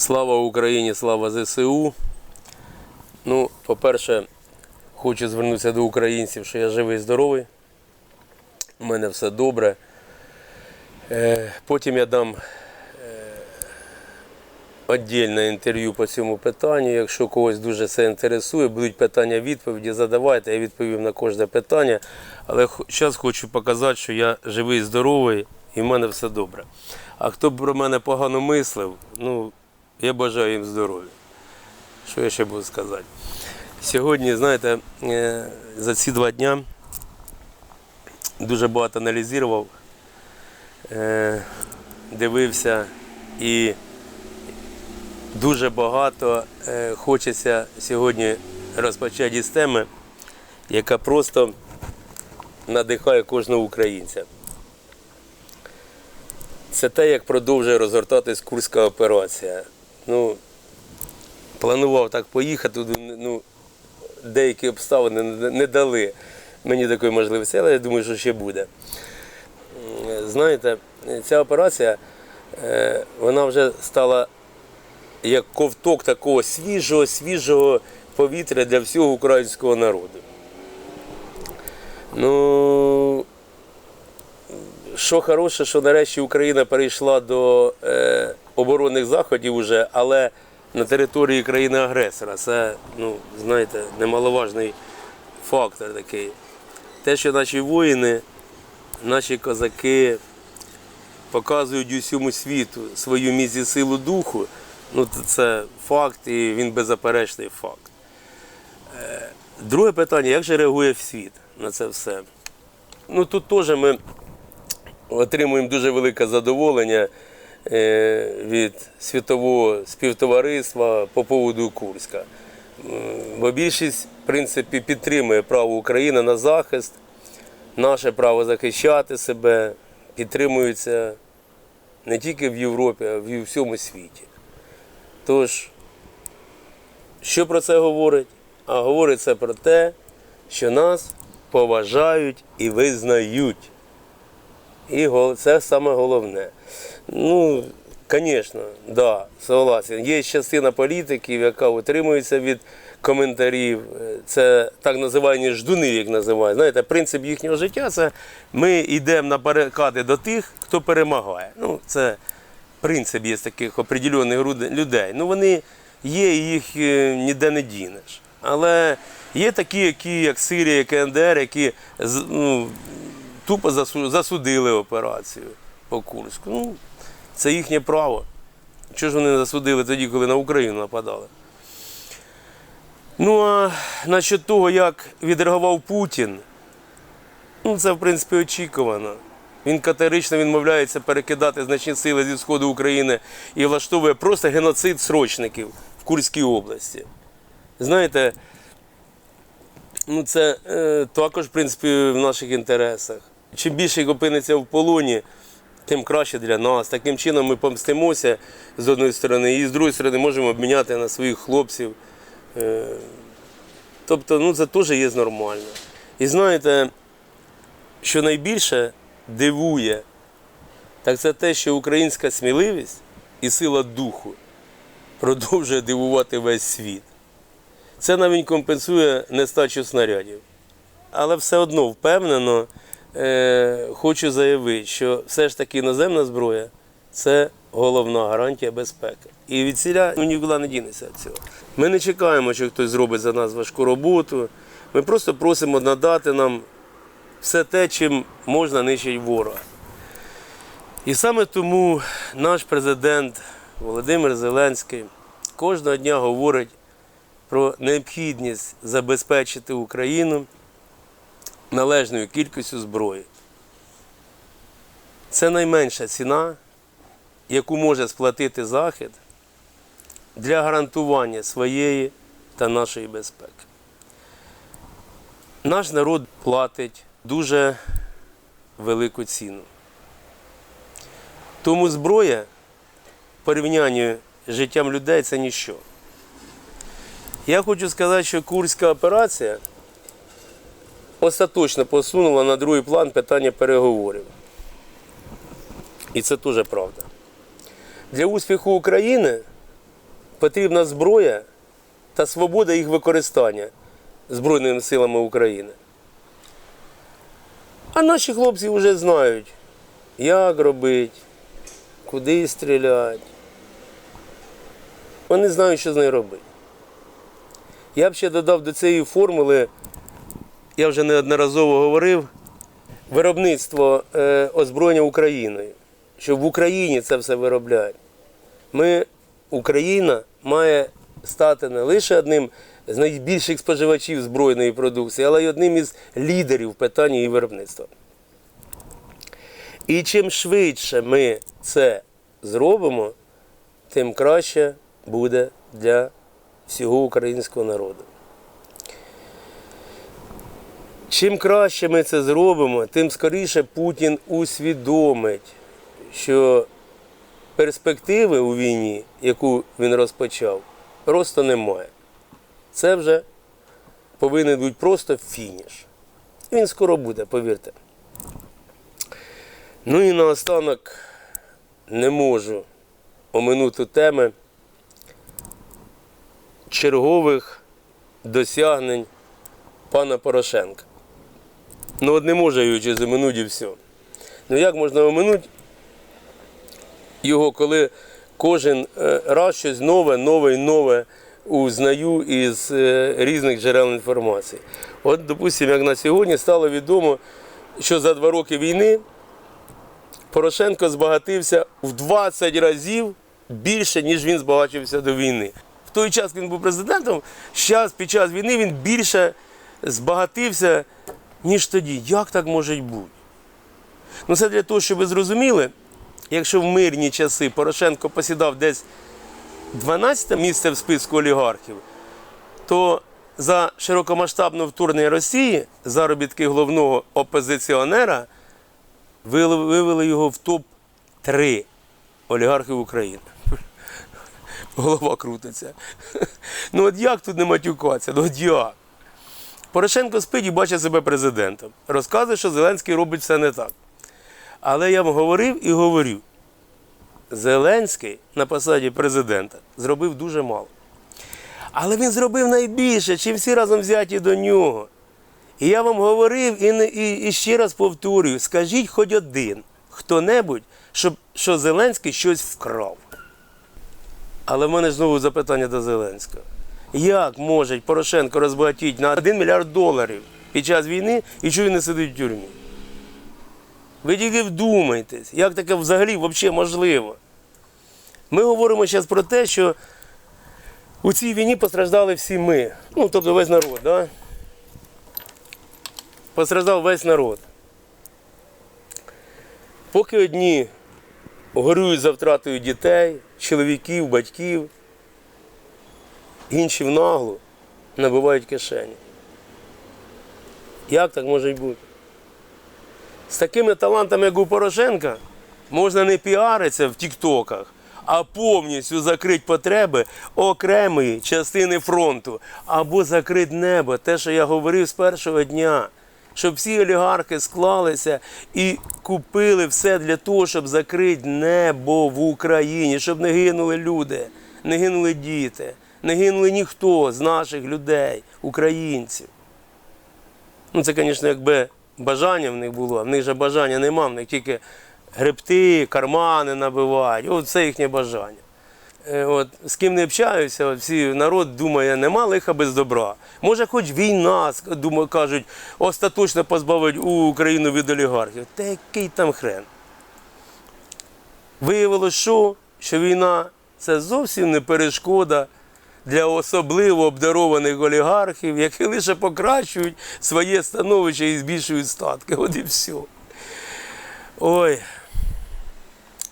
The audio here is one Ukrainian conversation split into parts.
Слава Україні, слава ЗСУ. Ну, по-перше, хочу звернутися до українців, що я живий і здоровий. У мене все добре. Е, Потім я дам віддільне інтерв'ю по цьому питанню. Якщо когось дуже це інтересує, будуть питання відповіді, задавайте, я відповім на кожне питання. Але зараз хочу показати, що я живий і здоровий і в мене все добре. А хто б про мене погано мислив, ну, я бажаю їм здоров'я. Що я ще буду сказати? Сьогодні, знаєте, е, за ці два дня дуже багато аналізував, е, дивився і дуже багато е, хочеться сьогодні розпочати із теми, яка просто надихає кожного українця. Це те, як продовжує розгортатись Курська операція. Ну, планував так поїхати, ну, деякі обставини не- дали мені такої можливості, але я думаю, що ще буде. Знаєте, ця операція, е, вона вже стала як ковток такого свіжого, свіжого повітря для всього українського народу. Ну, що хороше, що нарешті Україна перейшла до е, оборонних заходів уже, але на території країни-агресора. Це, ну, знаєте, немаловажний фактор такий. Те, що наші воїни, наші козаки показують усьому світу свою і силу духу, ну, це факт і він беззаперечний факт. Е, Друге питання, як же реагує світ на це все? Ну тут теж ми отримуємо дуже велике задоволення від світового співтовариства по поводу Курська. Бо більшість, в принципі, підтримує право України на захист, наше право захищати себе, підтримується не тільки в Європі, а й у всьому світі. Тож, що про це говорить? А говорить це про те, що нас поважають і визнають. І це саме головне. Ну, звісно, да, согласен. Є частина політиків, яка утримується від коментарів. Це так називані ждуни, як називають. Знаєте, принцип їхнього життя це ми йдемо на барикади до тих, хто перемагає. Ну, це принцип є таких определених людей. Ну, вони є, їх е, ніде не дінеш. Але є такі, які, як Сирія, КНДР, які ну, тупо засудили операцію по Курську. Ну, це їхнє право. Чого ж вони засудили тоді, коли на Україну нападали? Ну, а насчет того, як відреагував Путін, ну, це, в принципі, очікувано. Він категорично відмовляється перекидати значні сили зі сходу України і влаштовує просто геноцид срочників в Курській області. Знаєте, ну це е, також, в принципі, в наших інтересах. Чим більше їх опиниться в полоні, тим краще для нас. Таким чином ми помстимося з одної сторони, і з другої сторони можемо обміняти на своїх хлопців. Е, тобто, ну це теж є нормально. І знаєте, що найбільше дивує, так це те, що українська сміливість і сила духу продовжує дивувати весь світ. Це навіть компенсує нестачу снарядів. Але все одно впевнено е, хочу заявити, що все ж таки іноземна зброя це головна гарантія безпеки. І від ціля ну, нікуди не дінеться від цього. Ми не чекаємо, що хтось зробить за нас важку роботу. Ми просто просимо надати нам все те, чим можна нищити ворога. І саме тому наш президент Володимир Зеленський кожного дня говорить про необхідність забезпечити Україну належною кількістю зброї. Це найменша ціна, яку може сплатити Захід для гарантування своєї та нашої безпеки. Наш народ платить дуже велику ціну. Тому зброя в порівнянні з життям людей це ніщо. Я хочу сказати, що Курська операція остаточно посунула на другий план питання переговорів. І це теж правда. Для успіху України потрібна зброя та свобода їх використання Збройними силами України. А наші хлопці вже знають, як робити, куди стріляти. Вони знають, що з нею робити. Я б ще додав до цієї формули, я вже неодноразово говорив, виробництво е, озброєння Україною, щоб в Україні це все виробляють. Ми, Україна має стати не лише одним з найбільших споживачів збройної продукції, але й одним із лідерів в її виробництва. І чим швидше ми це зробимо, тим краще буде для всього українського народу. Чим краще ми це зробимо, тим скоріше Путін усвідомить, що перспективи у війні, яку він розпочав, просто немає. Це вже повинен бути просто фініш. Він скоро буде, повірте. Ну і наостанок не можу оминути теми чергових досягнень пана Порошенка. Ну от не може його через оминути і все. Ну як можна оминути його, коли кожен е, раз щось нове, нове і нове узнаю із е, різних джерел інформації. От, допустимо, як на сьогодні стало відомо, що за два роки війни Порошенко збагатився в 20 разів більше, ніж він збагачився до війни. В той час, він був президентом, зараз під час війни він більше збагатився, ніж тоді. Як так може бути? Ну це для того, щоб ви зрозуміли, якщо в мирні часи Порошенко посідав десь 12 місце в списку олігархів, то за широкомасштабне вторгнення Росії заробітки головного опозиціонера вивели його в топ-3 олігархів України. Голова крутиться. Ну от як тут не матюкатися? Ну от як? Порошенко спить і бачить себе президентом. Розказує, що Зеленський робить все не так. Але я вам говорив і говорю: Зеленський на посаді президента зробив дуже мало. Але він зробив найбільше, чим всі разом взяті до нього. І я вам говорив і, і, і ще раз повторюю: скажіть хоч один хто-небудь, щоб, що Зеленський щось вкрав. Але в мене знову запитання до Зеленського. Як може Порошенко розбагатіти на 1 мільярд доларів під час війни і чого він не сидить в тюрмі? Ви тільки вдумайтесь, як таке взагалі взагалі можливо. Ми говоримо зараз про те, що у цій війні постраждали всі ми. Ну, тобто весь народ, да? Постраждав весь народ. Поки одні горюють за втратою дітей, чоловіків, батьків, інші в наглу набивають кишені. Як так може й бути? З такими талантами, як у Порошенка, можна не піаритися в тіктоках, а повністю закрити потреби окремої частини фронту або закрити небо. Те, що я говорив з першого дня. Щоб всі олігархи склалися і купили все для того, щоб закрити небо в Україні, щоб не гинули люди, не гинули діти, не гинули ніхто з наших людей, українців. Ну, це, звісно, якби бажання в них було, в них же бажання нема, в них тільки гребти, кармани набивають. От це їхнє бажання. Е, От, з ким не общаюся, от всі народ думає, нема лиха без добра. Може, хоч війна, думаю, кажуть, остаточно позбавить Україну від олігархів. Та який там хрен? Виявилося, що? що війна це зовсім не перешкода для особливо обдарованих олігархів, які лише покращують своє становище і збільшують статки. От і все. Ой.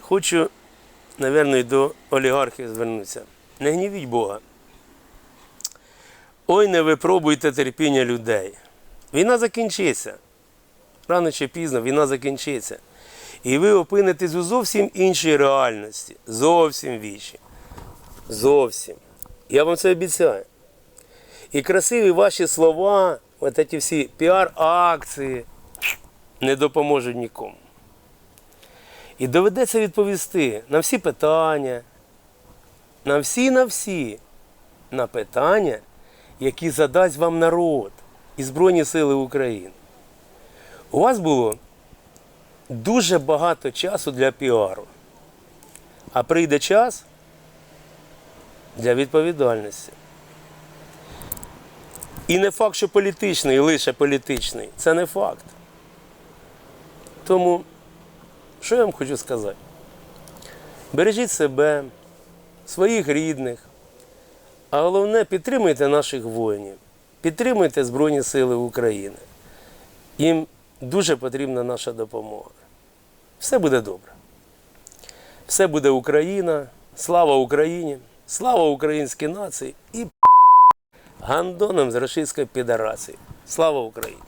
Хочу, і до олігархів звернутися. Не гнівіть Бога. Ой, не випробуйте терпіння людей. Війна закінчиться. Рано чи пізно війна закінчиться. І ви опинитесь у зовсім іншій реальності. Зовсім вічі. Зовсім. Я вам це обіцяю. І красиві ваші слова, от ці всі піар-акції не допоможуть нікому. І доведеться відповісти на всі питання, на всі на всі на питання, які задасть вам народ і Збройні Сили України. У вас було дуже багато часу для піару. А прийде час для відповідальності. І не факт, що політичний, лише політичний. Це не факт. Тому, що я вам хочу сказати? Бережіть себе, своїх рідних, а головне підтримуйте наших воїнів, підтримуйте Збройні Сили України. Їм дуже потрібна наша допомога. Все буде добре. Все буде Україна. Слава Україні! Слава українській нації і гандонам з російської підарації. Слава Україні!